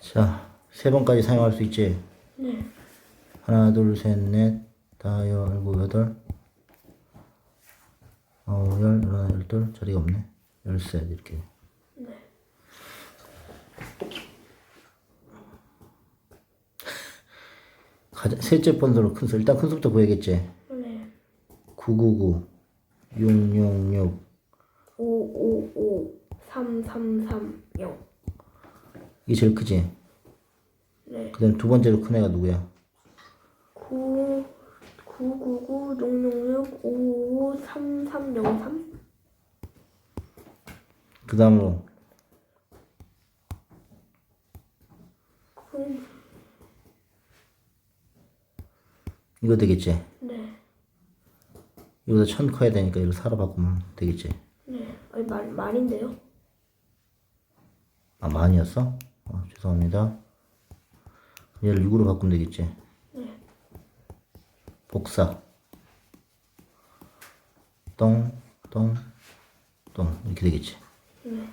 자, 세 번까지 사용할 수 있지? 네. 하나, 둘, 셋, 넷, 다, 여, 일곱, 여덟, 아홉, 열, 열하나, 열둘, 자리가 없네. 열셋, 이렇게. 가장, 셋째 번호로 큰 수, 일단 큰 수부터 구해야겠지? 네. 999, 666, 555 3330 이게 제일 크지? 네. 그 다음에 두 번째로 큰 애가 누구야? 9 999 666 555 3303 그 다음으로 음, 이거 되겠지? 네. 이거보다 천 커야 되니까 이거 사로 바꾸면 되겠지? 네. 아니 말 말인데요. 아 만이었어? 어, 죄송합니다 얘를 6으로 바꾸면 되겠지? 네. 복사 똥, 똥, 똥 이렇게 되겠지? 네.